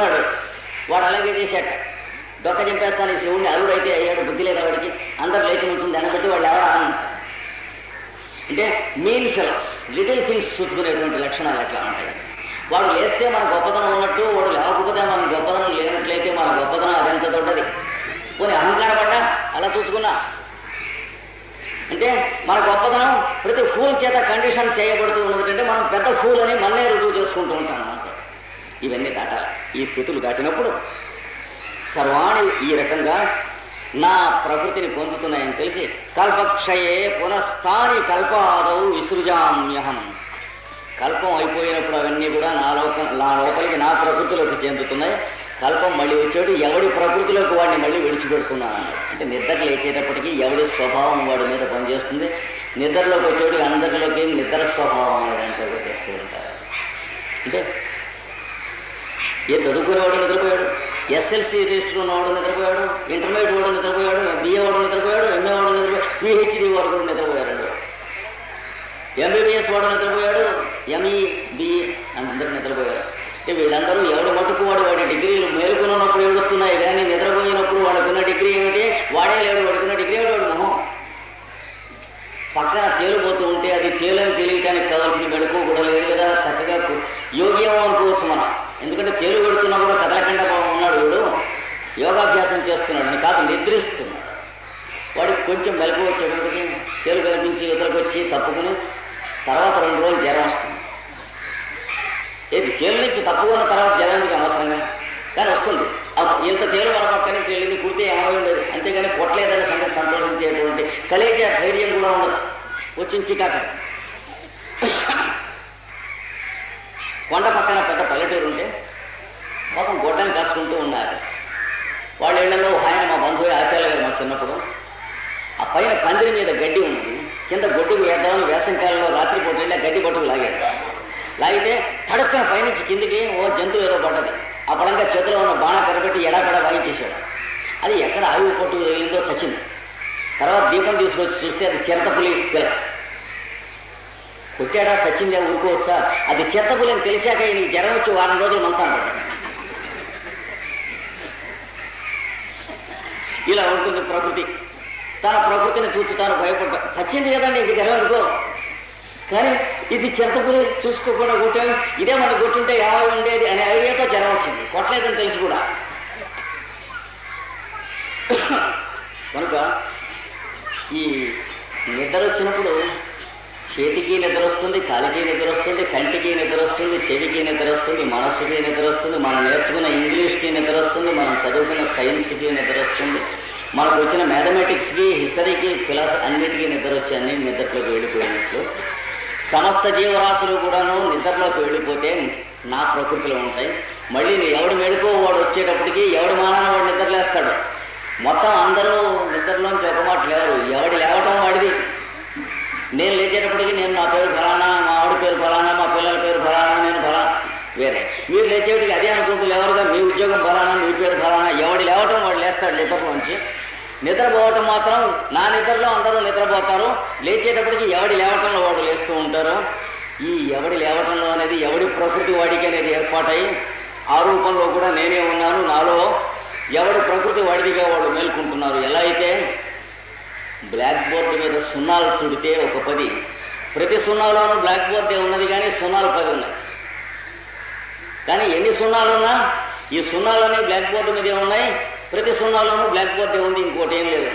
ఉన్నాడు. వాడు అలాగే చేశాట డొక్క చంపేస్తాను ఈ శివుడిని అరుడు అయితే అయ్యాడు బుద్ధి లేదు వాడికి. అందరు లేచి నుంచి దాన్ని బట్టి వాళ్ళు ఎవరా అంటే మీన్ ఫెలోస్ లిటిల్ థింగ్స్ చూసుకునేటువంటి లక్షణాలు ఎట్లా ఉంటాయి? వాడు లేస్తే మన గొప్పతనం ఉన్నట్టు వాడు లేకపోతే మన గొప్పతనం లేనట్లయితే మన గొప్పతనం అదెంత దొడ్డది? పోనీ అహంకారపడ్డా అలా చూసుకున్నా. అంటే మన గొప్పతనం ప్రతి ఫూల్ చేత కండిషన్ చేయబడుతూ ఉన్నది. అంటే మనం పెద్ద ఫూల్ అని మన్నే రుజువు చేసుకుంటూ ఉంటాం ఇవన్నీ దాటాలి ఈ స్థితులు దాటినప్పుడు సర్వాణి ఈ రకంగా నా ప్రకృతిని పొందుతున్నాయని తెలిసి కల్పక్షయే పునస్థాని కల్పాదౌ విసృజామ్యహం. కల్పం అయిపోయినప్పుడు అవన్నీ కూడా నా లోక నా లోపలికి నా ప్రకృతిలోకి చెందుతున్నాయి. కల్పం మళ్ళీ వచ్చేటి ఎవడి ప్రకృతిలోకి వాడిని మళ్ళీ విడిచిపెడుతున్నాను అంటే నిద్రకు లేచేటప్పటికీ ఎవడి స్వభావం వాడి మీద పనిచేస్తుంది? నిద్రలోకి వచ్చేటి అందరిలోకి నిద్ర స్వభావం అనేదంతా చేస్తూ ఉంటారు. అంటే ఏ చదువుకునేవాడు నిద్రపోయాడు? ఎస్ఎల్సీ రిజిస్టర్ ఉన్నవాడు నిద్రపోయాడు? ఇంటర్మీడియట్ వాడు నిద్రపోయాడు? బిఏ వాడు నిద్రపోయాడు? ఎంఏ వాడు నిద్రపోయాడు? పిహెచ్డి వాడు కూడా నిద్రపోయాడు. ఎంబీబీఎస్ వాడు నిద్రపోయాడు? ఎంఈ బిఈ అందరూ నిద్రపోయారు. వీళ్ళందరూ ఎవడు మట్టుకు వాడు వాడి డిగ్రీలు మేలుకున్నప్పుడు ఏడుస్తున్నాయి. కానీ నిద్రపోయినప్పుడు వాడుకున్న డిగ్రీ ఏమిటి? వాడే లేడు. వాడుకున్న డిగ్రీ ఏడు వాడు మొహం. పక్కన తేలిపోతూ ఉంటే అది తేలని తెలియటానికి కావాల్సిన మెడుకు కూడా లేదు కదా చక్కగా యోగ్యం అనుకోవచ్చు మనం. ఎందుకంటే తేలు పెడుతున్నా కూడా కదలకుండా ఉన్నాడు వీడు. యోగాభ్యాసం చేస్తున్నాడు అని కాదు నిద్రిస్తున్నాడు. వాడికి కొంచెం మెలకు వచ్చేటప్పటికి తేలు కనిపించి ఇతరులకు వచ్చి తప్పుకుని తర్వాత రెండు రోజులు జ్వరం వస్తుంది. ఏది తేలు నుంచి తప్పుకున్న తర్వాత జ్వరానికి అనవసరంగా కానీ వస్తుంది. ఇంత తేలు మన పక్కనే తేలింది కుడితే ఏమీ లేదు అంతేగాని కొట్టలేదనే సంగతి సంతోషించేటువంటి కలిగే ధైర్యం కూడా ఉండదు. వచ్చిన చికాక. కొండ పక్కన పెద్ద పల్లెటూరు ఉంటే పాపం గొడ్డని కాసుకుంటూ ఉన్నారు. వాళ్ళ ఇళ్ళలో ఆయన మా బంధువు ఆచార్య గారు మా చిన్నప్పుడు. ఆ పైన పందిరి మీద గడ్డి ఉన్నది. కింద గొడ్డుకు వేద్దామని వేసంకాలంలో రాత్రిపూట వెళ్ళి గడ్డి పట్టుకు లాగాడు లాగితే తడుక్కన పైనుంచి కిందికి ఓ జంతువు ఏదో పడ్డది. ఆ పడంగా చేతిలో ఉన్న బాణ కరబెట్టి ఎడాపెడ వాయించేశాడు అది ఎక్కడ ఆయువు పట్టు వెళ్ళిందో చచ్చింది. తర్వాత దీపం తీసుకొచ్చి చూస్తే అది చిరతపులి పిల్ల. కొట్టాడా చచ్చిందే ఊరుకోవచ్చా? అది చిరతపులి అని తెలిసాక ఈయనకి జ్వరం వచ్చి వారం రోజులు మంచాను ఇలా ఉంటుంది ప్రకృతి. తన ప్రకృతిని చూసి తాను భయపడ్డా. చచ్చింది కదండి ఇంక జ్వరం అనుకో కానీ ఇది చింతపురి చూసుకోకుండా కొట్టాను ఇదే మన కొట్టుంటే ఎలా ఉండేది అని అడిగాక జ్వరం వచ్చింది. కొట్టలేదని తెలిసి కూడా. కనుక ఈ నిద్ర వచ్చినప్పుడు చేతికి నిద్ర వస్తుంది కాలికి నిద్ర వస్తుంది కంటికి నిద్ర వస్తుంది చెవికి నిద్ర వస్తుంది మనస్సుకి నిద్ర వస్తుంది మనం నేర్చుకున్న ఇంగ్లీష్కి నిద్ర వస్తుంది మనం చదువుకున్న సైన్స్కి నిద్ర వస్తుంది మనకు వచ్చిన మ్యాథమెటిక్స్కి హిస్టరీకి ఫిలాసఫీ అన్నిటికీ నిద్ర వచ్చి అన్ని నిద్రలోకి వెళ్ళిపోయినట్లు సమస్త జీవరాశులు కూడాను నిద్రలోకి వెళ్ళిపోతే నా ప్రకృతిలో ఉంటాయి. మళ్ళీ ఎవడు మెడుకో వాడు వచ్చేటప్పటికి ఎవడు మానాన వాడు నిద్రలేస్తాడు. మొత్తం అందరూ నిద్రలోంచి ఒక మాట లేవరు ఎవడు లేవటం వాడిది. నేను లేచేటప్పటికి నేను నా పేరు ఫలానా మా ఆవిడ పేరు ఫలానా మా పిల్లల పేరు ఫలానా నేను ఫలా వేరే. మీరు లేచేటికి అదే అనుకుంటూ ఎవరుగా మీ ఉద్యోగం ఫలానా మీ పేరు ఫలానా. ఎవడు లేవటం వాడు లేస్తాడు నిద్రలోంచి. నిద్రపోవటం మాత్రం నా నిద్రలో అందరూ నిద్రపోతారు. లేచేటప్పటికి ఎవడి లేవటంలో వాడు లేస్తూ ఉంటారు. ఈ ఎవడి లేవటంలో అనేది ఎవడి ప్రకృతి వాడికి అనేది ఏర్పాటై ఆ రూపంలో కూడా నేనే ఉన్నాను. నాలో ఎవడి ప్రకృతి వాడిదిగా వాళ్ళు మేల్కుంటున్నారు. ఎలా అయితే బ్లాక్ బోర్డు మీద సున్నాలు చుడితే ఒక పది. ప్రతి సున్నాలోనూ బ్లాక్ బోర్డే ఉన్నది కానీ సున్నాలు పది ఉన్నాయి. కానీ ఎన్ని సున్నాలు ఉన్నా ఈ సున్నాలన్నీ బ్లాక్ బోర్డు మీదే ఉన్నాయి. ప్రతి సున్నాలోనూ బ్లాక్ బోర్డే ఉంది ఇంకోటి ఏం లేదు.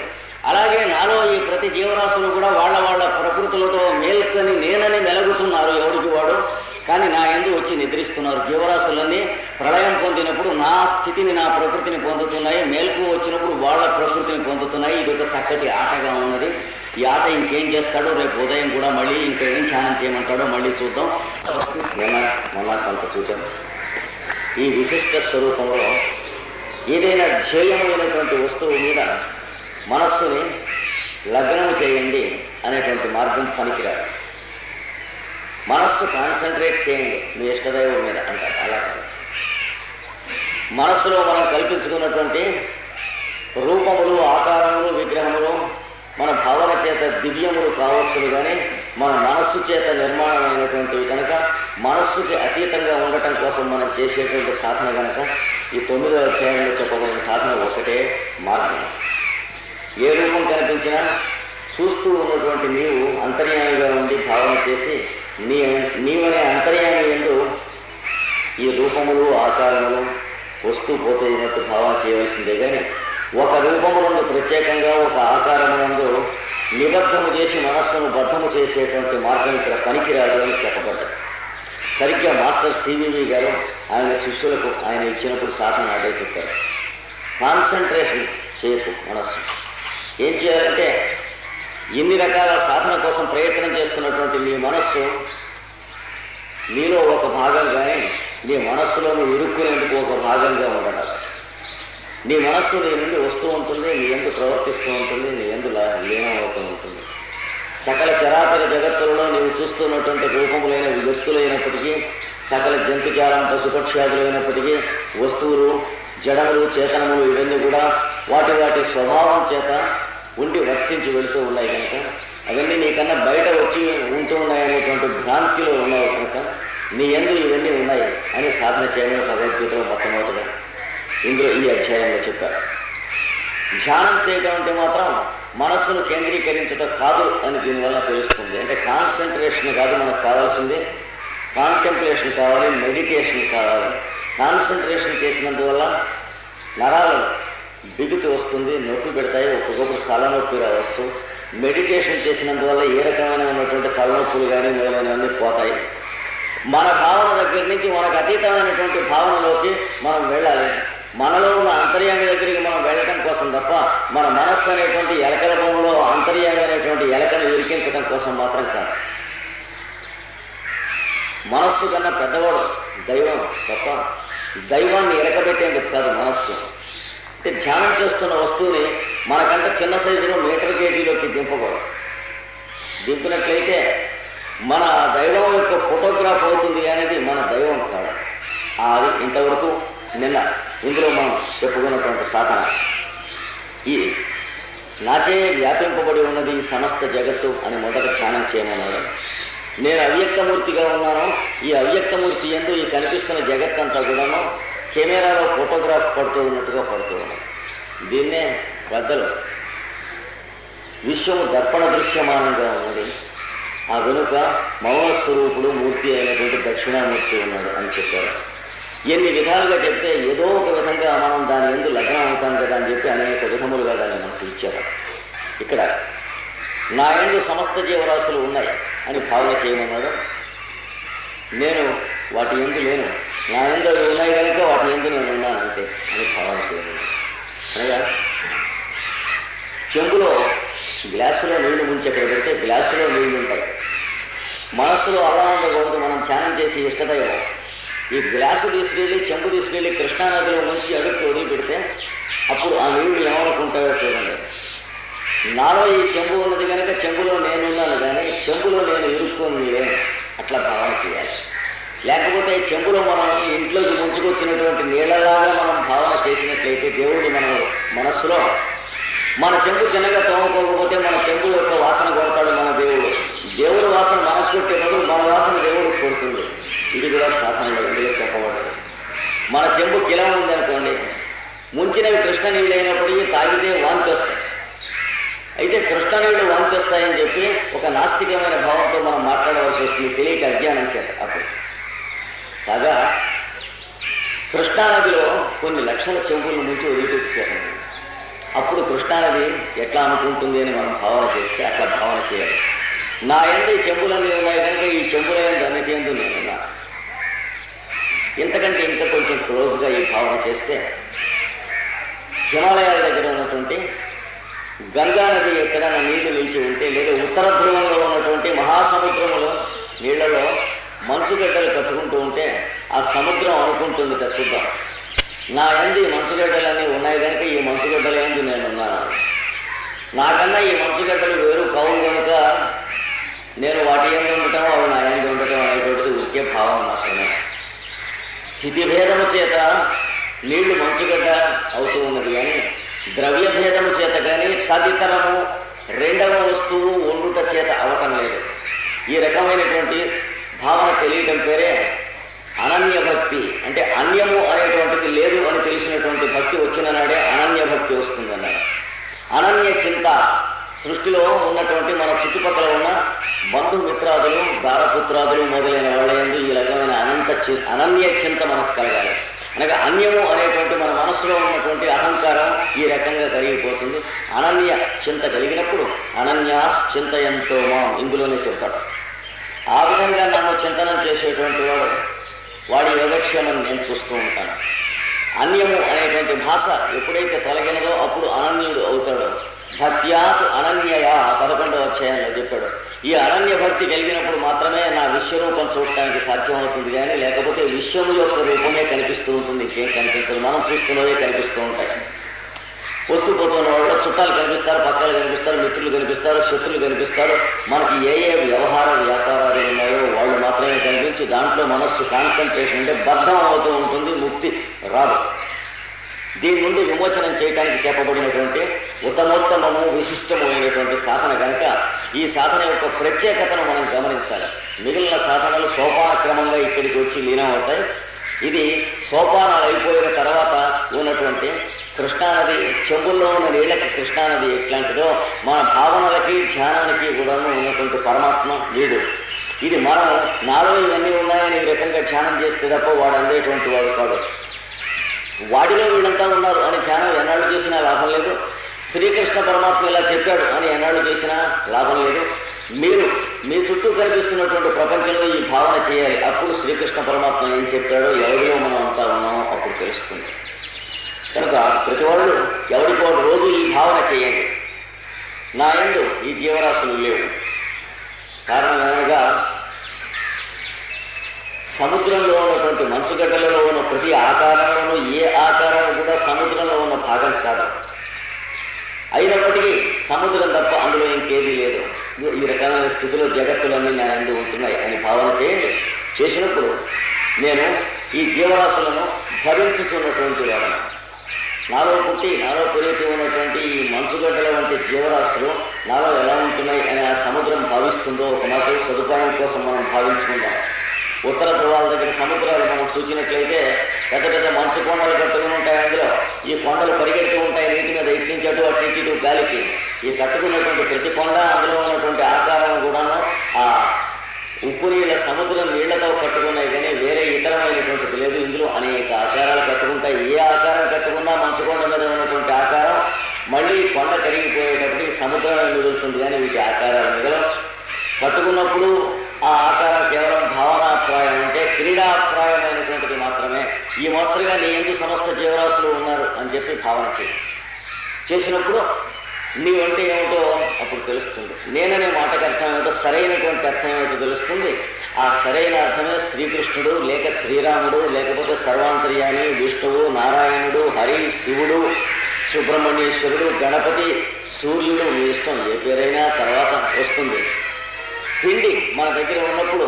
అలాగే నాలో ఈ ప్రతి జీవరాశులు కూడా వాళ్ళ వాళ్ళ ప్రకృతులతో మేల్కొని నేనని మెలగుతున్నారు ఎవరికి వాడు. కానీ నా ఎందు వచ్చి నిద్రిస్తున్నారు జీవరాశులన్నీ. ప్రళయం పొందినప్పుడు నా స్థితిని నా ప్రకృతిని పొందుతున్నాయి. మేల్కు వచ్చినప్పుడు వాళ్ళ ప్రకృతిని పొందుతున్నాయి. ఇది ఒక చక్కటి ఆటగా ఉన్నది. ఈ ఆట ఇంకేం చేస్తాడో రేపు ఉదయం కూడా మళ్ళీ ఇంకా ఏం ధ్యానం చేయమంటాడో మళ్ళీ చూద్దాం. మొన్న మొన్న కొంత చూసాం ఈ విశిష్ట స్వరూపంలో ఏదైనా ధ్యేయమైనటువంటి వస్తువు మీద మనస్సుని లగ్నం చేయండి అనేటువంటి మార్గం పనికిరాదు. మనస్సు కాన్సన్ట్రేట్ చేయండి మీ ఇష్టదైవం మీద అంటారు. అలా మనస్సులో మనం కల్పించుకున్నటువంటి రూపములు ఆకారములు విగ్రహములు మన భావన చేత దివ్యములు కావచ్చును కానీ మన మనస్సు చేత నిర్మాణమైనటువంటివి కనుక మనస్సుకి అతీతంగా ఉండటం కోసం మనం చేసేటువంటి సాధన కనుక ఈ తొమ్మిదో అధ్యాయంలో చెప్పబడిన సాధన ఒకటే మార్గం. ఏ రూపం కనిపించినా చూస్తూ ఉన్నటువంటి నీవు అంతర్యామిగా ఉండి భావన చేసి నీ నీవనే అంతర్యామి ఎందు ఈ రూపములు ఆకారములు వస్తూ పోతున్నట్టు భావన చేయవలసిందే కానీ ఒక రూపమునందు ప్రత్యేకంగా ఒక ఆకారములందు నిబద్ధము చేసి మనస్సును బద్ధము చేసేటువంటి మార్గం ఇక్కడ పనికిరాదు అని చెప్పబడ్డాడు సరిగ్గా మాస్టర్ సివివి గారు ఆయన శిష్యులకు ఆయన ఇచ్చినప్పుడు సాధన అదే చెప్పారు. కాన్సన్ట్రేషన్ చేయకు మనస్సు. ఏం చేయాలంటే ఇన్ని రకాల సాధన కోసం ప్రయత్నం చేస్తున్నటువంటి మీ మనస్సు మీలో ఒక భాగంగానే నీ మనస్సులో నువ్వు ఇరుక్కునేందుకు ఒక భాగంగా ఉండడం నీ మనస్సు నీ నుండి వస్తూ ఉంటుంది నీ ఎందుకు ప్రవర్తిస్తూ ఉంటుంది నీ ఎందుకు లీనం అవుతూ ఉంటుంది. సకల చరాచర జగత్తులలో నీవు చూస్తున్నటువంటి రూపములైన వ్యక్తులైనప్పటికీ సకల జంతుజాలం పశుపక్ష్యాదులైనప్పటికీ వస్తువులు జడములు చేతనములు ఇవన్నీ కూడా వాటి వాటి స్వభావం చేత ఉండి వర్తించి వెళుతూ ఉన్నాయి కనుక. అవన్నీ నీకన్నా బయట వచ్చి ఉంటూ ఉన్నాయనేటువంటి భ్రాంతిలో ఉన్నాయి కనుక నీ ఎందు ఇవన్నీ ఉన్నాయి అని సాధన చేయడం భగవద్గీతలో మొట్టమొదటిగా ఇందులో ఈ అధ్యాయంలో చెప్పారు. ధ్యానం చేయడం అంటే మాత్రం మనస్సును కేంద్రీకరించడం కాదు అని దీనివల్ల తెలుస్తుంది. అంటే కాన్సన్ట్రేషన్ కాదు మనకు కావాల్సింది. కాంటెంప్లేషన్ కావాలి మెడిటేషన్ కావాలి. కాన్సన్ట్రేషన్ చేసినందువల్ల నరాలు బిగుతు వస్తుంది నొప్పి పెడతాయి ఒక్కొక్కరు తలనొప్పి రావచ్చు. మెడిటేషన్ చేసినందువల్ల ఏ రకమైన ఉన్నటువంటి తలనొప్పులు కానీ మొదలైనవన్నీ పోతాయి. మన భావన దగ్గర నుంచి మనకు అతీతమైనటువంటి భావనలోకి మనం వెళ్ళాలి. మనలో ఉన్న అంతర్యామి దగ్గరికి మనం వెళ్ళటం కోసం తప్ప మన మనస్సు అనేటువంటి ఎలకల రూపంలో అంతర్యామి అనేటువంటి ఎలకను ఇరికించడం కోసం మాత్రం కాదు. మనస్సు కన్నా పెద్దవాడు దైవం తప్ప దైవాన్ని ఎలకబెట్టేందుకు కాదు మనస్సు. అంటే ధ్యానం చేస్తున్న వస్తువుని మనకంటే చిన్న సైజులో మీటర్ కేజీలోకి దింపకూడదు. దింపినట్లయితే మన దైవం యొక్క ఫోటోగ్రాఫ్ అవుతుంది అనేది మన దైవం కాదు. అది ఇంతవరకు నిన్న ఇందులో మనం చెప్పుకున్నటువంటి సాధన. ఈ నాచే వ్యాపింపబడి ఉన్నది ఈ సమస్త జగత్తు అని మొదట ధ్యానం చేయమన్నాడు నేను అవ్యక్తమూర్తిగా ఉన్నాను. ఈ అవ్యక్తమూర్తి ఎందు ఈ కనిపిస్తున్న జగత్తంతా కూడాను కెమెరాలో ఫోటోగ్రాఫ్ పడుతూ ఉన్నట్టుగా పడుతూ ఉన్నాను దీన్నే పెద్దలు విశ్వము దర్పణ దృశ్యమానంగా ఉన్నది ఆ వెనుక మౌన స్వరూపుడు మూర్తి అయినటువంటి దక్షిణామూర్తి ఉన్నాడు అని చెప్పారు. ఎన్ని విధాలుగా చెప్తే ఏదో ఒక విధంగా మనం దాని ఎందు లగ్నం అవుతాం కదా అని చెప్పి అనేక విధములుగా దాన్ని మనకు ఇచ్చారు. ఇక్కడ నా ఎందు సమస్త జీవరాశులు ఉన్నాయి అని భావన చేయమన్నాడు. నేను వాటి ఎందు లేను. నా ఎందు అవి ఉన్నాయి కనుక వాటి ఎందు నేను ఉన్నాను అంతే అని భావన చేయమన్నాడు. అనగా చెంబులో గ్లాసులో నీళ్ళు ముంచి ఎక్కడ పెడితే గ్లాసులో నీళ్ళు ఉంటాయి. మనస్సులో అలా ఉండకూడదు మనం ధ్యానం చేసి ఇష్టదైవం. ఈ గ్లాసు తీసుకెళ్ళి చెంబు తీసుకెళ్ళి కృష్ణానదిలో నుంచి అడుగు వదిలిపెడితే అప్పుడు ఆ నీళ్ళు ఏమనుకుంటాయో చూడండి. నాలో ఈ చెంబు ఉన్నది కనుక చెంబులో నేనున్నాను కానీ చెంబులో నేను ఇరుక్కొని లేను. అట్లా భావన చేయాలి. లేకపోతే ఈ చెంబులో మనం ఇంట్లోకి ముంచుకొచ్చినటువంటి నీళ్ళలాగా మనం భావన చేసినట్లయితే దేవుడిని మనం మనస్సులో మన చెంపు చిన్నగా తోముకోకపోతే మన చెంపు యొక్క వాసన కొడతాడు మన దేవుడు. దేవుడు వాసన మనకు పెట్టేటప్పుడు మన వాసన దేవుడు కొడుతుంది ఇది కూడా శాసనంలో ఇందులో చెప్పబడదు. మన చెంపు కిలం ఉందనుకోండి ముంచినవి కృష్ణ నీళ్ళు అయినప్పటికీ తాగితే వాంతి వస్తాయి అయితే కృష్ణ నీళ్ళు వాంతి వస్తాయని చెప్పి ఒక నాస్తికమైన భావంతో మనం మాట్లాడవలసి వస్తుంది తెలియక అజ్ఞానం చేత అప్పుడు. కాగా కృష్ణానదిలో కొన్ని లక్షల చెంబులను ముంచి వదిలిపెట్టేశారు. అప్పుడు కృష్ణానది ఎట్లా అనుకుంటుంది అని మనం భావన చేస్తే అట్లా భావన చేయాలి. నా ఎందు చెంబులన్నీ ఉన్నాయి కనుక ఈ చెంబులైన అన్నిటి ఎందు నేనున్నా ఇంతకంటే ఇంకా కొంచెం క్లోజ్గా ఈ భావన చేస్తే హిమాలయాల దగ్గర ఉన్నటువంటి గంగా నది ఎక్కడైనా నీళ్ళు నిలిచి ఉంటే లేదా ఉత్తర ధ్రువంలో ఉన్నటువంటి మహాసముద్రములో నీళ్ళలో మంచుగడ్డలు కట్టుకుంటూ ఉంటే ఆ సముద్రం అనుకుంటుంది కదా చూద్దాం నా ఎందు ఈ మంచుగడ్డలన్నీ ఉన్నాయి కనుక ఈ మంచుగడ్డల ఏంటి నేను ఉన్నాను నాకన్నా ఈ మంచుగడ్డలు వేరు కౌలు కనుక నేను వాటి ఏం ఉండటం అవి నా ఏం ఉండటం అనేటువంటి ఉరికే భావం మాత్రమే. స్థితి భేదము చేత నీళ్ళు మంచుగడ్డ అవుతూ ఉన్నది కానీ ద్రవ్య భేదము చేత కానీ తదితరము రెండవ వస్తువు ఉండుట చేత అవటం లేదు. ఈ రకమైనటువంటి భావన తెలియటం పేరే అనన్య భక్తి అంటే అన్యము అనేటువంటిది లేదు అని తెలిసినటువంటి భక్తి వచ్చిన నాడే అనన్య భక్తి వస్తుందన్నారు. అనన్య చింత. సృష్టిలో ఉన్నటువంటి మన చుట్టుపక్కల ఉన్న బంధుమిత్రాదులు దారపుత్రాదులు మొదలైన వాళ్ళయందు ఈ రకమైన అనంత చి అనన్య చింత మనకు కలగాలి. అనగా అన్యము అనేటువంటి మన మనసులో ఉన్నటువంటి అహంకారం ఈ రకంగా కలిగిపోతుంది అనన్య చింత కలిగినప్పుడు అనన్యాస్ చింతయంతో మాం. ఇందులోనే చెప్తాడు ఆ విధంగా నన్ను చింతనం చేసేటువంటి వాడు వాడి యోగక్షేమం నేను చూస్తూ ఉంటాను. అన్యము అనేటువంటి భాష ఎప్పుడైతే తొలగినదో అప్పుడు అనన్యుడు అవుతాడు. భక్త్యాత్ అనన్యయ పదకొండవ అధ్యాయంలో చెప్పాడు. ఈ అనన్య భక్తి కలిగినప్పుడు మాత్రమే నా విశ్వరూపం చూడటానికి సాధ్యమవుతుంది కానీ లేకపోతే విశ్వము యొక్క రూపమే కనిపిస్తూ ఉంటుంది. ఇంకేం కనిపిస్తుంది మనం చూస్తున్నదే కనిపిస్తూ ఉంటాయి. వస్తూ పోతున్న వాళ్ళు చుట్టాలు కనిపిస్తారు పక్కలు కనిపిస్తారు మిత్రులు కనిపిస్తారు శత్రులు కనిపిస్తారు. మనకి ఏ ఏ వ్యవహార వ్యాపారాలు ఉన్నాయో వాళ్ళు మాత్రమే కనిపించి దాంట్లో మనస్సు కాన్సన్ట్రేషన్ అంటే బద్ధం అవుతూ ఉంటుంది ముక్తి రాదు. దీని నుండి విమోచనం చేయడానికి చెప్పబడినటువంటి ఉత్తమోత్తమము విశిష్టమైనటువంటి సాధన కనుక ఈ సాధన యొక్క ప్రత్యేకతను మనం గమనించాలి. మిగిలిన సాధనలు సోపానక్రమంగా ఇక్కడికి వచ్చి లీనమవుతాయి. ఇది సోపానాలు అయిపోయిన తర్వాత ఉన్నటువంటి కృష్ణానది చెంబుల్లో ఉన్న నీళ్ళకి కృష్ణానది ఎట్లాంటిదో మన భావనలకి ధ్యానానికి కూడా ఉన్నటువంటి పరమాత్మ వీడు. ఇది మనం నాలో ఇవన్నీ ఉన్నాయని ఈ రకంగా ధ్యానం చేస్తే తప్ప వాడు అందేటువంటి వాడు కాదు వాడిలో వీళ్ళంతా ఉన్నారు అని ధ్యానం ఎన్నాళ్ళు చేసినా లాభం లేదు. శ్రీకృష్ణ పరమాత్మ ఇలా చెప్పాడు అని ఎన్నాళ్ళు చేసినా లాభం లేదు. మీరు మీ చుట్టూ కనిపిస్తున్నటువంటి ప్రపంచంలో ఈ భావన చేయాలి. అప్పుడు శ్రీకృష్ణ పరమాత్మ ఏం చెప్పాడో ఎవరిలో మనం అంతా ఉన్నామో అప్పుడు తెలుస్తుంది. కనుక ప్రతి వాళ్ళు ఎవరికో రోజు ఈ భావన చేయండి. నా ఎందు ఈ జీవరాశులు లేవు. కారణం ఏమనగా సముద్రంలో ఉన్నటువంటి మంచుగడ్డలలో ఉన్న ప్రతి ఆకారంలోనూ ఏ ఆకారం కూడా సముద్రంలో ఉన్న భాగం కాదు. అయినప్పటికీ సముద్రం తప్ప అందులో ఇంకేదీ లేదు. ఈ రకమైన స్థితిలో జగత్తులన్నీ నా ఎందు ఉంటున్నాయి అని భావన చేయండి. చేసినప్పుడు నేను ఈ జీవరాశులను భరించుతున్నటువంటి వాడను. నాలో పుట్టి నాలో పెరుగుతూ ఉన్నటువంటి ఈ మంచుగడ్డల వంటి జీవరాశులు నాలో ఎలా ఉంటున్నాయి అని ఆ సముద్రం భావిస్తుందో ఒక మాట సదుపాయం కోసం మనం భావించుకుందాం. ఉత్తర ధ్రువాల దగ్గర సముద్రాలు మనం చూసినట్లయితే పెద్ద పెద్ద మంచు కోణాలు కట్టుకుని ఈ కొండలు పరిగెడుతూ ఉంటాయి నీటి మీద ఇటు నుంచి అటు అటు నుంచి ఇటు గాలికి. ఈ కట్టుకున్నటువంటి ప్రతి కొండ అందులో ఉన్నటువంటి ఆకారం కూడాను ఆ ఉప్పు నీళ్ళ సముద్రం నీళ్ళతో కట్టుకున్నాయి కానీ వేరే ఇతరమైనటువంటిది లేదు. ఇందులో అనేక ఆకారాలు కట్టుకుంటాయి. ఏ ఆకారం కట్టుకున్నా మంచు కొండ మీద ఉన్నటువంటి ఆకారం మళ్ళీ కొండ కరిగిపోయేటప్పుడు సముద్రం మిగులుతుంది కానీ వీటి ఆకారాలు మిగలవు. పట్టుకున్నప్పుడు ఆ ఆకారం కేవలం భావనాప్రాయం అంటే క్రీడాప్రాయమైనటువంటిది మాత్రమే. ఈ మోస్తరుగా నీ ఎందుకు సమస్త జీవరాశులు ఉన్నారు అని చెప్పి భావన చేయి. చేసినప్పుడు నీవంటే ఏమిటో అప్పుడు తెలుస్తుంది. నేననే మాటకు అర్థం ఏమిటో సరైనటువంటి అర్థం ఏమిటో తెలుస్తుంది. ఆ సరైన అర్థమే శ్రీకృష్ణుడు లేక శ్రీరాముడు లేకపోతే సర్వాంతర్యాణి విష్ణువు నారాయణుడు హరి శివుడు సుబ్రహ్మణ్యేశ్వరుడు గణపతి సూర్యుడు మీ ఇష్టం ఏ పేరైనా తర్వాత వస్తుంది. పిండి మన దగ్గర ఉన్నప్పుడు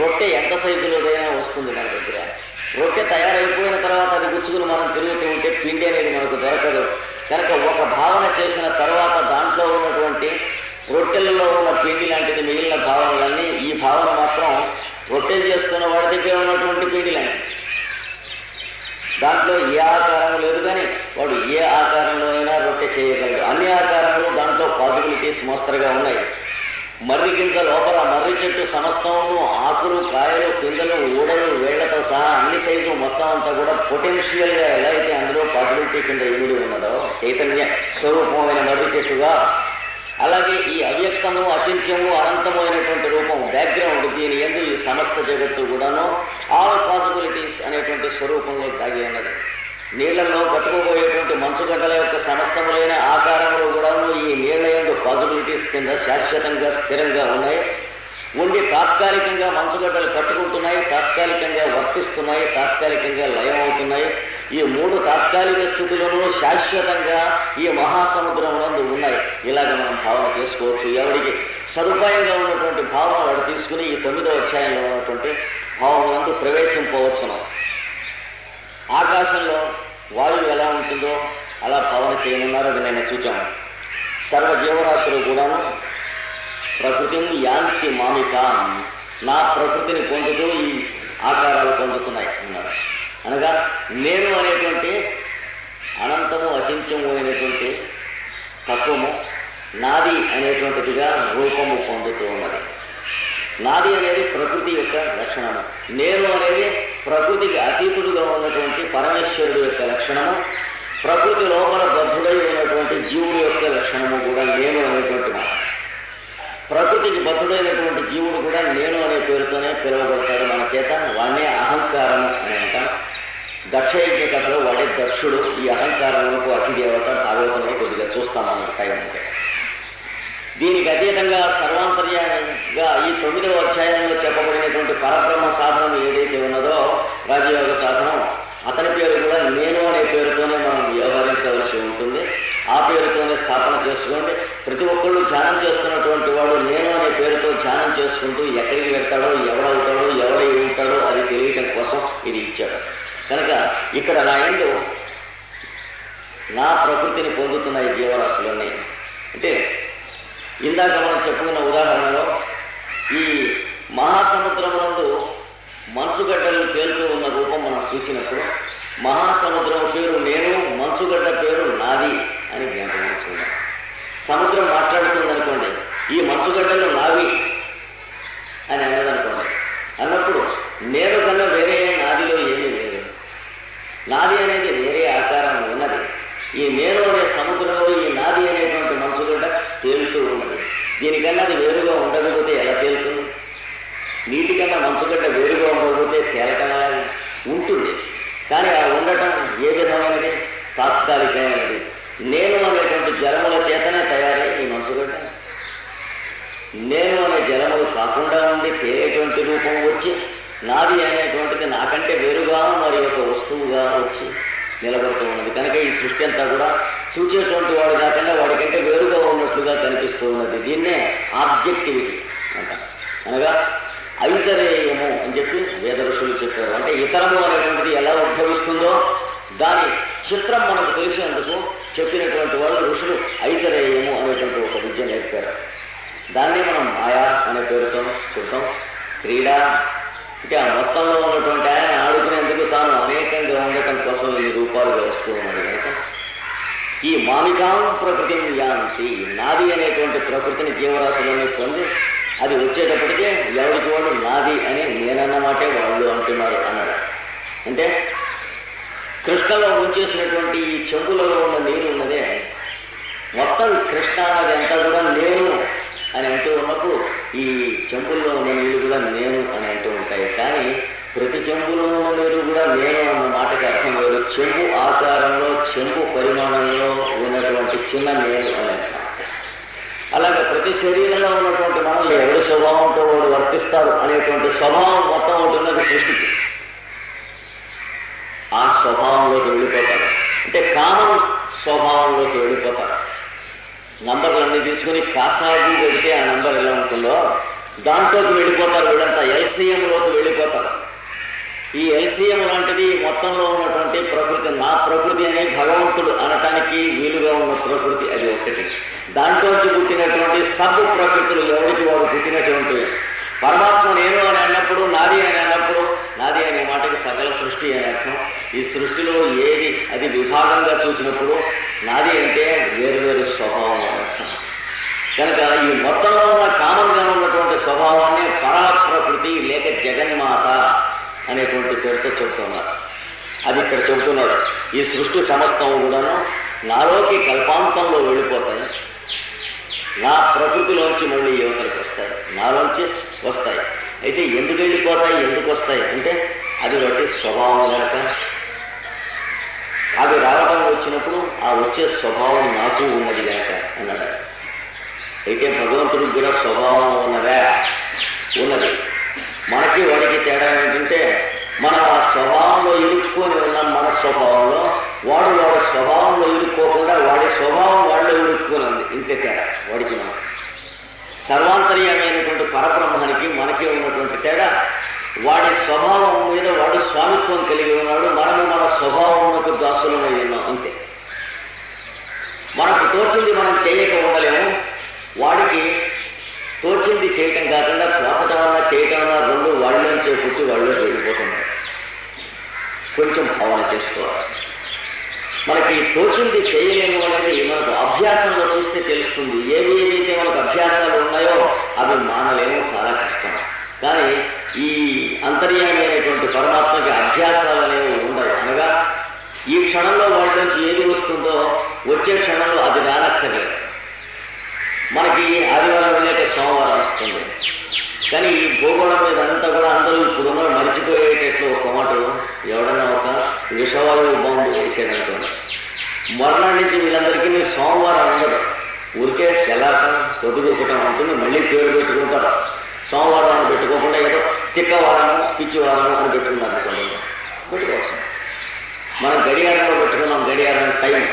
రొట్టె ఎంత సైజులోదైనా వస్తుంది మన దగ్గర. రొట్టె తయారైపోయిన తర్వాత అది గుచ్చుకుని మనం తిరుగుతూ ఉంటే పిండి అనేది మనకు దొరకదు. కనుక ఒక భావన చేసిన తర్వాత దాంట్లో ఉన్నటువంటి రొట్టెలలో ఉన్న పిండి లాంటిది మిగిలిన భావనలన్నీ ఈ భావన మాత్రం రొట్టెలు చేస్తున్న వాడి దగ్గర ఉన్నటువంటి పిండి లాంటిది దాంట్లో ఏ ఆకారం లేదు కానీ వాడు ఏ ఆకారంలో అయినా రొట్టె చేయగలడు. అన్ని ఆకారాలు దాంట్లో పాజిబిలిటీస్ మోస్తరుగా ఉన్నాయి. మర్రి గింజ లోపల మర్రి చెట్టు సమస్తము ఆకులు కాయలు పిందెలు ఊడలు వేళ్ళతో సహా అన్ని సైజు మొత్తం అంతా కూడా పొటెన్షియల్గా ఎలా అయితే అందులో పాజిబిలిటీ కింద ఇమిడి ఉన్నదో చైతన్య స్వరూపమైన మర్రి చెట్టుగా అలాగే ఈ అవ్యక్తము అచింత్యము అనంతము అయినటువంటి రూపం బ్యాక్గ్రౌండ్ దీని ఎందు ఈ సమస్త జగత్తు కూడాను ఆల్ పాసిబిలిటీస్ అనేటువంటి స్వరూపంలో దాగి ఉన్నది. నీళ్ళలో పట్టుకుపోయేటువంటి మంచుగడ్డల యొక్క సమస్తములైన పాజిబిలిటీస్ కింద శాశ్వతంగా స్థిరంగా ఉన్నాయి. ఉండి తాత్కాలికంగా మంచుగడ్డలు కట్టుకుంటున్నాయి తాత్కాలికంగా వర్తిస్తున్నాయి తాత్కాలికంగా లయం అవుతున్నాయి ఈ మూడు తాత్కాలిక స్థితులను శాశ్వతంగా ఈ మహాసముద్రమునందు ఉన్నాయి. ఇలాగ మనం భావన చేసుకోవచ్చు. ఎవరికి సదుపాయంగా ఉన్నటువంటి భావన వాడు తీసుకుని ఈ తొమ్మిదో అధ్యాయంలో ఉన్నటువంటి భావనందు ప్రవేశింపవచ్చును. ఆకాశంలో వాయువు ఎలా ఉంటుందో అలా భావన చేయనున్నారు అది నేను చూచాను. సర్వ జీవరాశులు కూడాను ప్రకృతిని యాంతి మామిక. నా ప్రకృతిని పొందుతూ ఈ ఆకారాలు పొందుతున్నాయి అన్నారు. అనగా నేను అనేటువంటి అనంతము అచించము అనేటువంటి తత్వము నాది అనేటువంటిదిగా రూపము పొందుతూ ఉన్నది. నాది అనేది ప్రకృతి యొక్క లక్షణము. నేను అనేది ప్రకృతికి అతీతుడుగా ఉన్నటువంటి పరమేశ్వరుడు యొక్క లక్షణము. ప్రకృతి లోపల బద్ధుడై ఉన్నటువంటి జీవుడు యొక్క లక్షణము కూడా నేను అనేటువంటి ప్రకృతికి బద్ధుడైనటువంటి జీవుడు కూడా నేను అనే పేరుతోనే పిలువబడతాడు. మన చేత వాడే అహంకారం అని అంటాం. దక్షయజ్ఞ కథలో వాడే దక్షుడు ఈ అహంకారములకు అతిదేవత భాగవతంలో కొద్దిగా చూస్తాం మనం టైం ఉంటే దీనికి అతీతంగా సర్వాంతర్యంగా ఈ తొమ్మిదవ అధ్యాయంలో చెప్పబడినటువంటి పరబ్రహ్మ సాధనం ఏదైతే ఉన్నదో రాజయోగ సాధనం అతని పేరు కూడా నేను అనే పేరుతోనే మనం వ్యవహరించవలసి ఉంటుంది. ఆ పేరుతోనే స్థాపన చేసుకోండి. ప్రతి ఒక్కళ్ళు ధ్యానం చేస్తున్నటువంటి వాడు నేను అనే పేరుతో ధ్యానం చేసుకుంటూ ఎక్కడికి వెళ్తాడో ఎవడవుతాడో ఎవడై ఉంటాడో అది తెలియటం కోసం ఇది ఇచ్చాడు. కనుక ఇక్కడ నా ఎందు నా ప్రకృతిని పొందుతున్న ఈ జీవరాశులన్నీ. అంటే ఇందాక మనం చెప్పుకున్న ఉదాహరణలో ఈ మహాసముద్రం నందు మంచుగడ్డలు తేలుతూ ఉన్న రూపం మనం చూసినప్పుడు మహాసముద్రం పేరు నేను మంచుగడ్డ పేరు నాది అని జ్ఞాపకం చేసుకున్నాం సముద్రం మాట్లాడుతుంది అనుకోండి ఈ మంచుగడ్డలు నావి అని అన్నదనుకోండి. అన్నప్పుడు నేను కన్నా వేరే నాదిలో ఏమీ లేదు. నాది అనేది వేరే ఆకారం ఉన్నది. ఈ నేను అనే సముద్రంలో ఈ నాది అనేటువంటి మంచుగడ్డ తేలుతూ ఉన్నది. దీనికన్నా అది వేరుగా ఉండకపోతే ఎలా తేలుతుంది? నీటికన్నా మంచుగడ్డ వేరుగా ఉండకపోతే తేలకలా ఉంటుంది. కానీ ఆ ఉండటం ఏ విధమైనది? తాత్కాలికమైనది. నేను అనేటువంటి జలముల చేతనే తయారై ఈ మంచుగడ్డ. నేను అనే జలములు కాకుండా ఉండి తేలేటువంటి రూపం వచ్చి నాది అనేటువంటిది నాకంటే వేరుగా మరి ఒక వస్తువుగా వచ్చి నిలబడుతూ ఉన్నది. కనుక ఈ సృష్టి అంతా కూడా చూచేటువంటి వాడు కాకుండా వాడికంటే వేరుగా ఉన్నట్లుగా కనిపిస్తూ ఉన్నది. దీన్నే ఆబ్జెక్టివిటీ అంట అనగా ఐతరేయము అని చెప్పి వేద ఋషులు చెప్పారు. అంటే ఇతరము అనేటువంటిది ఎలా ఉద్భవిస్తుందో దాని చిత్రం మనకు తెలిసేందుకు చెప్పినటువంటి వాళ్ళు ఋషులు ఐతరేయము అనేటువంటి ఒక విద్య నేర్పారు. దాన్ని మనం మాయా అనే పేరుతో చూద్దాం క్రీడ. అంటే ఆ మొత్తంలో ఉన్నటువంటి ఆయన ఆడుకునేందుకు తాను అనేకంగా ఉండటం కోసం ఈ రూపాలుగా వేస్తూ ఉన్నది కనుక. ఈ మామికాం ప్రకృతిని యాంతి నాది అనేటువంటి ప్రకృతిని జీవరాశులన్నీ పొంది అది వచ్చేటప్పటికే ఎవరికి వాడు నాది అని నేనన్నమాటే వాళ్ళు అంటున్నారు అన్నాడు. అంటే కృష్ణలో ఉంచేసినటువంటి ఈ చెంబులలో ఉన్న నీరు ఉన్నదే. మొత్తం కృష్ణ నది అంతా కూడా నేను అని అంటూ ఉన్నప్పుడు ఈ చెంబుల్లో ఉన్న నీళ్ళు కూడా నేను అని అంటూ ఉంటాయి. కానీ ప్రతి చెంబులో ఉన్న నీరు కూడా నేను అన్న మాటకి అర్థం లేదు. చెంబు ఆకారంలో చెంబు పరిమాణంలో ఉన్నటువంటి చిన్న నేను అని అర్థం. అలాగే ప్రతి శరీరంలో ఉన్నటువంటి మనల్ని ఎవరి స్వభావంతో వాడు వర్తిస్తారు అనేటువంటి స్వభావం మొత్తం ఒకటి ఉన్నది సృష్టికి. ఆ స్వభావంలోకి వెళ్ళిపోతాడు. అంటే కామన్ స్వభావంలోకి వెళ్ళిపోతాడు. నంబర్లన్నీ తీసుకుని కాసాగి పెడితే ఆ నంబర్ ఎలా ఉంటుందో దాంట్లోకి వెళ్ళిపోతారు వీళ్ళంతా. ఎల్సీఎంలోకి వెళ్ళిపోతారు. ఈ ఎల్సీఎం లాంటిది మొత్తంలో ఉన్నటువంటి ప్రకృతి నా ప్రకృతి అనే భగవంతుడు అనటానికి వీలుగా ఉన్న ప్రకృతి అది ఒకటి దాంట్లో పుట్టినటువంటి సబ్ ప్రకృతులు ఎవరికి వాడు పుట్టినటువంటి పరమాత్మ నేను అని అన్నప్పుడు నాది అని అన్నప్పుడు నాది అనే మాటకి సకల సృష్టి అని అర్థం. ఈ సృష్టిలో ఏది అది విభాగంగా చూసినప్పుడు నాది అంటే వేరువేరు స్వభావం అని అర్థం. కనుక ఈ మొత్తంలో ఉన్న కామన్గా ఉన్నటువంటి స్వభావాన్ని పరాప్రకృతి లేక జగన్మాత అనేటువంటి పేరుతో చెబుతున్నారు. అది ఇక్కడ చెబుతున్నారు ఈ సృష్టి సమస్తం కూడాను నాలోకి కల్పాంతంలో వెళ్ళిపోతాయి. నా ప్రకృతిలోంచి మళ్ళీ యువతలకు వస్తాయి? నాలోంచి వస్తాయి. అయితే ఎందుకు వెళ్ళిపోతాయి? ఎందుకు వస్తాయి? అంటే అది ఒకటి స్వభావం కనుక. అవి రావడం వచ్చినప్పుడు ఆ వచ్చే స్వభావం నాకు ఉన్నది కనుక అన్నాడు. అయితే భగవంతుడికి కూడా స్వభావం ఉన్నదా? ఉన్నది. మనకి వాడికి తేడా ఏంటంటే మనం ఆ స్వభావంలో ఇరుక్కుని ఉన్నాం మన స్వభావంలో వాడు వాడి స్వభావంలో ఇరుక్కోకుండా వాడి స్వభావం వాళ్ళు ఇరుక్కుని ఉంది. ఇంతే తేడా వాడికి మనం సర్వాంతర్యమైనటువంటి పరబ్రహ్మానికి మనకి ఉన్నటువంటి తేడా వాడి స్వభావం మీద వాడు స్వామిత్వం కలిగి ఉన్నాడు మనము మన స్వభావములకు దాసులమై ఉన్నాం. అంతే. మనకు తోచింది మనం చేయక ఉండలేము వాడికి తోచింది చేయటం కాకుండా తోచటం వల్ల చేయటం వల్ల రెండు వాళ్ళని పుట్టి వాళ్ళు వెళ్ళిపోతున్నారు. కొంచెం భావన చేసుకోవాలి. మనకి తోచింది చేయలేము అనేది మనకు అభ్యాసంలో చూస్తే తెలుస్తుంది. ఏవి ఏవైతే మనకు అభ్యాసాలు ఉన్నాయో అవి మానలేము చాలా కష్టం. కానీ ఈ అంతర్యామి అనేటువంటి పరమాత్మకి అభ్యాసాలు అనేవి ఉండవు. అనగా ఈ క్షణంలో వాళ్ళ నుంచి ఏది వస్తుందో వచ్చే క్షణంలో అది రానక్కర్లేదు. మనకి ఆదివారం వెళ్ళాక సోమవారం వస్తుంది. కానీ ఈ భూగోళం మీద అంతా కూడా అందరూ ఇప్పుడున్న మర్చిపోయేటట్లు ఒక మాటలు ఎవడన్నా ఒక విషవాయువు బాంబు వేసేదనుకోండి మర్నాడు నుంచి వీళ్ళందరికీ సోమవారం ఉండదు. ఊరికే చెల్లాటం పొద్దుగుపటం ఉంటుంది మళ్ళీ పేరు పెట్టుకుంటారు. సోమవారం అని పెట్టుకోకుండా ఏదో తిక్కవారము పిచ్చివారము అని పెట్టుకున్నారు అనుకోండి పెట్టుకోవచ్చు. మనం గడియారంలో పెట్టుకున్నాం గడియారం టైం.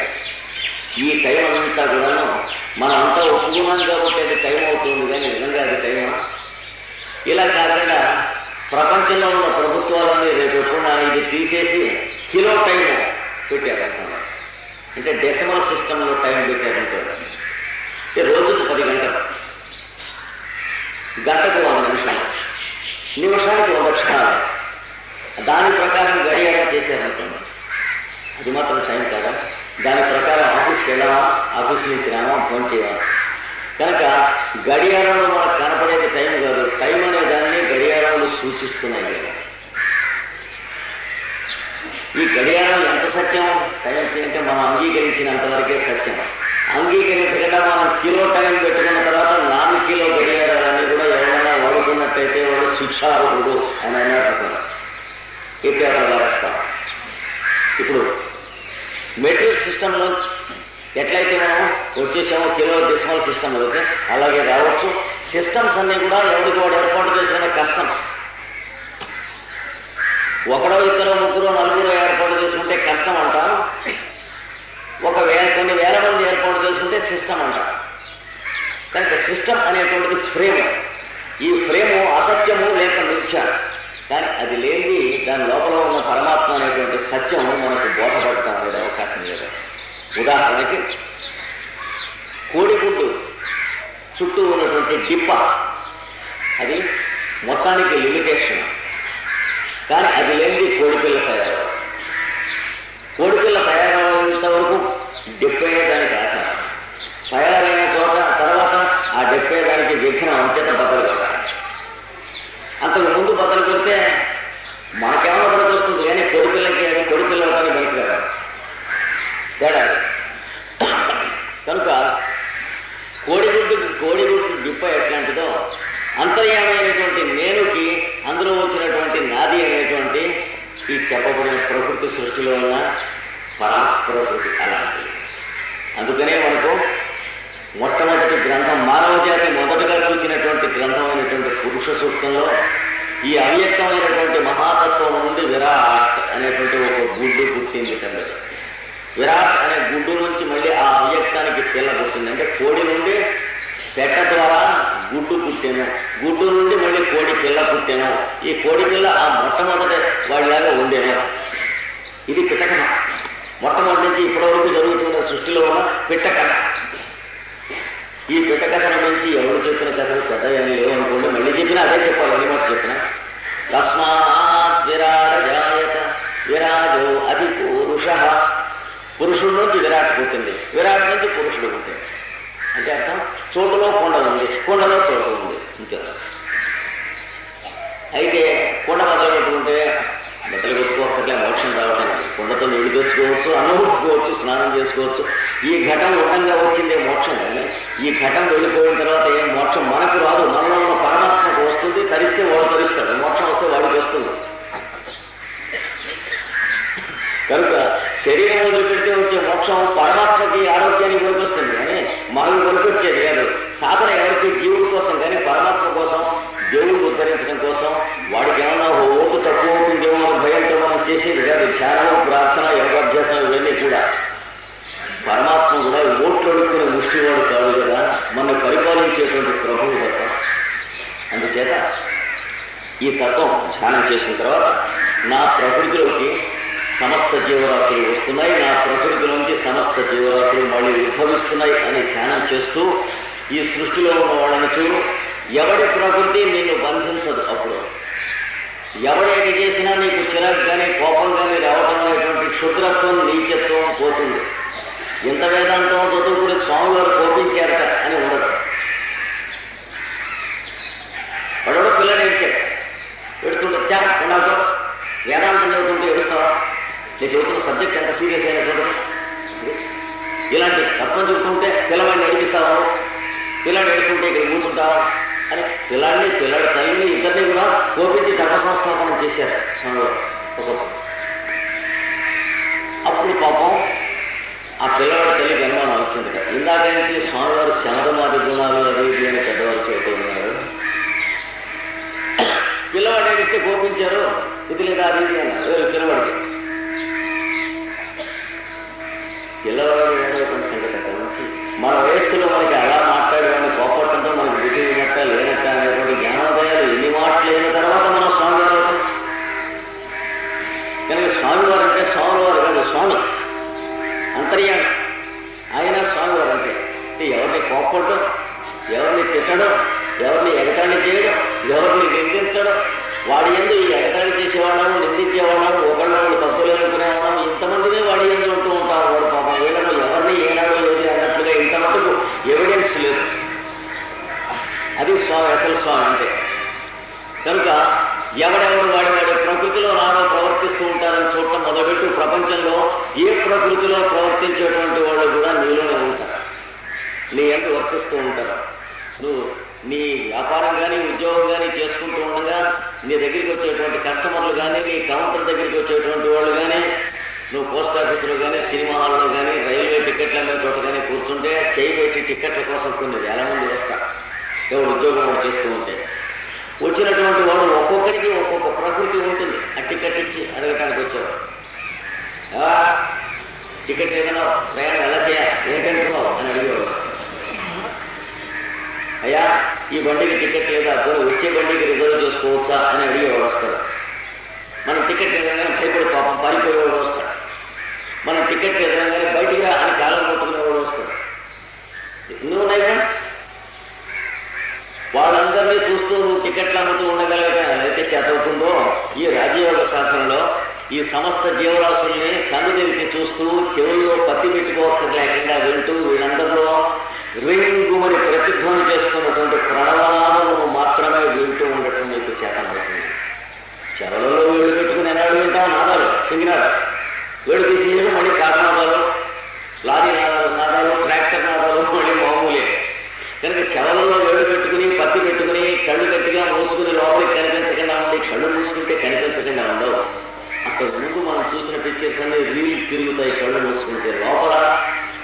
ఈ టైం అంతా కూడాను మనం అంతా ఒప్పుకున్నాం కాబట్టి అది టైం అవుతుంది కానీ నిజంగా అది టైమా? ఇలా కాకుండా ప్రపంచంలో ఉన్న ప్రభుత్వాలన్నీ రేపు ఎప్పుడన్నా ఇది తీసేసి కిలో టైం పెట్టారంటున్నారు అంటే డెసిమల్ సిస్టంలో టైం పెట్టారంటారు అంటే రోజుకు పది గంటలు. గంటకు వంద నిమిషాలు. నిమిషానికి వంద క్షణాలు. దాని ప్రకారం గడియారం చేశారనుకోండి. అది మాత్రం టైం కదా? దాని ప్రకారం ఆఫీస్కి వెళ్ళామా ఆఫీస్ నుంచి రామా ఫోన్ చేయాలి కనుక గడియారంలో మనకు కనపడేది టైం కాదు. టైం అనే దాన్ని గడియారాలు సూచిస్తున్నాయి. ఈ గడియారం ఎంత సత్యం? టైం అంటే మనం అంగీకరించినంతవరకే సత్యం. అంగీకరించకుండా మనం కిలో టైం పెట్టుకున్న తర్వాత నాలుగు కిలో గడియారాన్ని కూడా ఎవరైనా వాడుకున్నట్టయితే వాడు శిక్షార్హుడు అని అన్నారు. ఎక్కడ ఇప్పుడు మెట్రిక్ సిస్టంలో ఎట్లయితే మనం వచ్చేసామో కిలో డెసిమల్ అయితే అలాగే రావచ్చు. సిస్టమ్స్ అన్నీ కూడా ఎవరికి వాడు ఏర్పాటు చేసుకునే కస్టమ్స్. ఒకడో ఇద్దరు ముగ్గురు నలుగురు ఏర్పాటు చేసుకుంటే కష్టం అంటారు. ఒక వేల కొన్ని వేల మంది ఏర్పాటు చేసుకుంటే సిస్టమ్ అంటారు. కనుక సిస్టమ్ అనేటువంటిది ఫ్రేమ్. ఈ ఫ్రేము అసత్యము లేక నిత్యాలు కానీ అది లేని దాని లోపల ఉన్న పరమాత్మ అనేటువంటి సత్యం మనకు బోధపడటం అనేది అవకాశం లేదు. ఉదాహరణకి కోడిగుడ్డు చుట్టూ ఉన్నటువంటి డిప్ప అది మొత్తానికి లిమిటేషన్ కానీ అది లేనిది కోడిపిల్ల తయారు. కోడిపిల్ల తయారయ్యేంత వరకు డెప్పే దానికి ఆధారం తయారైన చోట తర్వాత ఆ డెప్పే దానికి విఘ్నం అంచేత బద్దలు కదా అంతకు ముందు బట్టలు కొడితే మాకేమో బద్దలు వస్తుంది కానీ కోడిపిల్లకి అది కోడిపిల్ల బయట కదా. తేడా కనుక కోడిగుడ్డు కోడిగుడ్డు డిప్ప ఎట్లాంటిదో అంతర్యామైనటువంటి నేనుకి అందులో వచ్చినటువంటి నాది అనేటువంటి ఈ చెప్పబడిన ప్రకృతి సృష్టిలో ఉన్న పరా ప్రకృతి అలాంటిది. అందుకనే మనకు మొట్టమొదటి గ్రంథం మానవ జాతి మొదటగా చూసినటువంటి గ్రంథమైనటువంటి పురుష సూక్తంలో ఈ అవ్యక్తమైనటువంటి మహాతత్వం నుండి విరాట్ అనేటువంటి ఒక గుడ్డు పుట్టింది తండ్రి విరాట్ అనే గుడ్డు నుంచి మళ్ళీ ఆ అవ్యక్తానికి పిల్ల పుట్టింది. అంటే కోడి నుండి పెట్ట ద్వారా గుడ్డు పుట్టాను గుడ్డు నుండి మళ్ళీ కోడి పిల్ల పుట్టాను ఈ కోడి పిల్ల ఆ మొట్టమొదటి వాడిలాగా ఉండేను. ఇది పిట్టకథ. మొట్టమొదటి నుంచి ఇప్పటివరకు జరుగుతున్న సృష్టిలో ఉన్న పిట్టకథ. ఈ పిట్టకథల నుంచి ఎవరు చెప్పిన కథలు పెద్దయని లేవనుకోండి మళ్ళీ చెప్పినా అదే చెప్పాలి ఎన్ని మాట చెప్పిన. తస్మాత్ విరాట జాయత విరాజో అతి పురుష. పురుషుడి నుంచి విరాట్ పుట్టింది. విరాట్ నుంచి పురుషుడు పుట్టింది అంటే అర్థం? చోటులో కొండ ఉంది. కొండలో చోటు ఉంది. అంతే. అయితే కొండ బద్దలు పెట్టుకుంటే బట్టలు పెట్టుకోకపోతే మోక్షం రావడానికి కొండతో నీళ్ళు తెచ్చుకోవచ్చు అన్నం ఉట్టుకోవచ్చు స్నానం చేసుకోవచ్చు. ఈ ఘటం ఉండంగా వచ్చిందే మోక్షం కానీ ఈ ఘటం వెళ్ళిపోయిన తర్వాత ఏం మోక్షం మనకు రాదు. మనలో ఉన్న పరమాత్మకు వస్తుంది తరిస్తే వాడు తరిస్తాడు. మోక్షం వస్తే వాడికి వస్తుంది కనుక శరీరం వదిలిపెడితే వచ్చే మోక్షం పరమాత్మకి ఆరోగ్యానికి పనికొస్తుంది. మామూలు మనకు పనికొచ్చేది కాదు. సాధన ఎవరికి? జీవుడి కోసం కానీ పరమాత్మ కోసం దేవుడికి ఉద్ధరించడం కోసం. వాడికి ఏమన్నా ఓపు తక్కువ అవుతుందేమో అని భయంతో మనం చేసేది కాదు. ధ్యానం ప్రార్థన యోగాభ్యాసం ఇవన్నీ కూడా. పరమాత్మ కూడా ఓట్లు అడుక్కునే ముష్టివాడు కాదు కదా. మన పరిపాలించేటువంటి ప్రభువు కదా. అందుచేత ఈ తత్వం ధ్యానం చేసిన తర్వాత నా ప్రకృతిలోకి సమస్త జీవరాశులు వస్తున్నాయి. నా ప్రకృతి నుంచి సమస్త జీవరాశులు మళ్ళీ ఉద్భవిస్తున్నాయి అని ధ్యానం చేస్తూ ఈ సృష్టిలో ఉన్న వాళ్ళని చూడు. ఎవడి ప్రకృతి నిన్ను బంధించదు అప్పుడు. ఎవడేది చేసినా నీకు చిరాకు కానీ కోపం కానీ రావడం అనేటువంటి క్షుద్రత్వం నీచత్వం పోతుంది. ఇంత వేదాంతం చదువుకుని స్వామివారు కోపించారట అని ఉండదు. వాడోడు పిల్లలు ఏడ్చాడు ఏడుస్తుంటే చా ఉండదు వేదాంతం నేను చదువుతున్న సబ్జెక్ట్ ఎంత సీరియస్ అయినటువంటి ఇలాంటి తత్వం చెబుతుంటే పిల్లవాడిని ఏడిపిస్తావా? పిల్లాడు నడుపుకుంటే ఇక్కడ కూర్చుంటావా? అని పిల్లాడిని పిల్లాడి తల్లిని ఇద్దరిని కూడా కోపించి ధర్మ సంస్థాపనం చేశారు స్వామి అప్పుడు పాపం ఆ పిల్లవాడి తల్లి అనుమానం వచ్చింది కదా ఇందాక నుంచి స్వామివారు శనదమాది గుణాలు అది అని పెద్దవారు చెబుతూ ఉన్నారు. పిల్లవాడు ఏడిస్తే కోపించారు. ఇది లేదా అది అన్నారు. పిల్లవాడికి. పిల్లవాడు ఏడవటం సంగతి అక్కడ నుంచి మన వయస్సులో మనకి అలా మాట్లాడేవాడిని కోపట్టంతో మనకి బుద్ధి ఉన్నట్ట లేనట్ట అనేటువంటి జ్ఞానోదయాలు ఎన్ని మాటలు తర్వాత మనం స్వామివారు కనుక స్వామివారు అంటే స్వామివారు కాదు స్వామి. అంతర్యామి. ఆయన స్వామివారు అంటే. ఎవరిని కోపడడం ఎవరిని తిట్టడం ఎవరిని ఎగటాన్ని చేయడం ఎవరిని నిందించడం వాడి ఎందు ఈ ఎగతాళి చేసేవాళ్ళను నిందించేవాళ్ళను ఒకళ్ళు తప్పులు అనుకునేవాళ్ళం ఇంతమందినే వాడి ఎందు ఉంటూ ఉంటారు. వాడు పాపం వీళ్ళను ఎవరిని ఏడాడో ఏది అన్నట్లుగా ఇంత మటుకు ఎవిడెన్స్ లేదు. అది స్వామి అసలు స్వామి అంటే. కనుక ఎవడెవరు వాడి వాడి ప్రకృతిలో నానో ప్రవర్తిస్తూ ఉంటారని చూడటం మొదలుపెట్టి ప్రపంచంలో ఏ ప్రకృతిలో ప్రవర్తించేటువంటి వాళ్ళు కూడా నీలోనే ఉంటారు. నీ ఎంత వర్తిస్తూ ఉంటారు. నువ్వు నీ వ్యాపారం కానీ ఉద్యోగం కానీ చేసుకుంటూ ఉండగా నీ దగ్గరికి వచ్చేటువంటి కస్టమర్లు కానీ నీ కౌంటర్ దగ్గరికి వచ్చేటువంటి వాళ్ళు కానీ నువ్వు పోస్ట్ ఆఫీసులో కానీ సినిమా హాల్లో కానీ రైల్వే టికెట్ల మీద చోట కానీ కూర్చుంటే చేయి పెట్టి టికెట్ల కోసం కొన్ని వేల మంది వస్తారు ఎవరు ఉద్యోగం చేస్తూ ఉంటే. వచ్చినటువంటి వాడు ఒక్కొక్కరికి ఒక్కొక్క ప్రకృతి ఉంటుంది. ఆ టికెట్ ఇచ్చి అడగటానికి వచ్చారు టికెట్ ఏదైనా ప్రయాణం ఎలా చేయాలి? ఏంటంటున్నావు? అని అడిగేవాడు అయ్యా ఈ బండికి టికెట్ లేదా? పోనీ వచ్చే బండికి రిజర్వ్ చేసుకోవచ్చా అని అడిగేవాడు వస్తాడు. మనం టికెట్ ఏదైనా భయపడి పాపం పారిపోయేవాడు వస్తాడు. మనం టికెట్ ఏదైనా బయటికి రా అని కాలం కొట్టుకునేవాడు వస్తాడు. నువ్వు నైనా? వాళ్ళందరినీ చూస్తూ నువ్వు టికెట్లు అమ్ముతూ ఉండగలగటం అయితే చేతవుతుందో? ఈ రాజయోగ శాస్త్రంలో ఈ సమస్త జీవరాశుల్ని కళ్ళు తెరిచి చూస్తూ చెవుల్లో పత్తి పెట్టుకోవటం లేకుండా వింటూ వీళ్ళందరిలో రింగుమని ప్రతిధ్వని చేస్తున్నటువంటి ప్రణవాలను మాత్రమే వింటూ ఉండటం నీకు చేతనవుతుంది. చెరలలో వేడి పెట్టుకుని ఎనాడు వింటాం నాదాలు సింగినాడు వేడు తీసి మళ్ళీ కారణాలు లారీ నాదాలు నాదాలు ట్రాక్టర్ నాదాలు మళ్ళీ మామూలే. కనుక చెరలలో వేడు పెట్టుకుని పత్తి పెట్టుకుని కళ్ళు గట్టిగా మూసుకుని లోపలికి కనిపించకుండా ఉండి కళ్ళు మూసుకుంటే కనిపించకుండా ఉండవు. అక్కడ మనం చూసిన పిక్చర్స్ అన్ని రీల్ తిరుగుతాయి కళ్ళు మూసుకుంటే. లోపల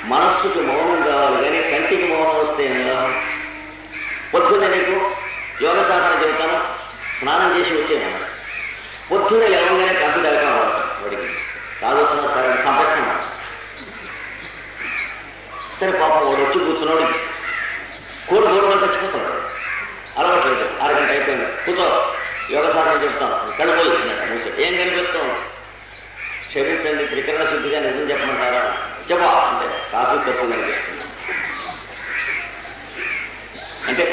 మనస్సుకు మౌనం కావాలి కానీ కంటికి మౌనం వస్తే పొద్దున నీకు యోగ సాధన చేస్తాను. స్నానం చేసి వచ్చేయమన్నా పొద్దున్న లేవగానే కంప్యూటర్ కావాలి వాడికి. కాదు సరే చంపేస్తున్నాడు సరే పాపం వాడు వచ్చి కూర్చున్నాడు. కోడి కోడి చచ్చిపోతాడు. అలవాట్లేదు అరగంట అయిపోయింది. కూర్చో. యోగ సాధన చెప్తాను కళ్ళు పోయి ఏం కనిపిస్తాం క్షమించండి త్రికరణ శుద్ధిగా నిజం చెప్పమంటారా? చెప్పా అంటే కాఫీ తప్పు కనిపిస్తుంది. అంటే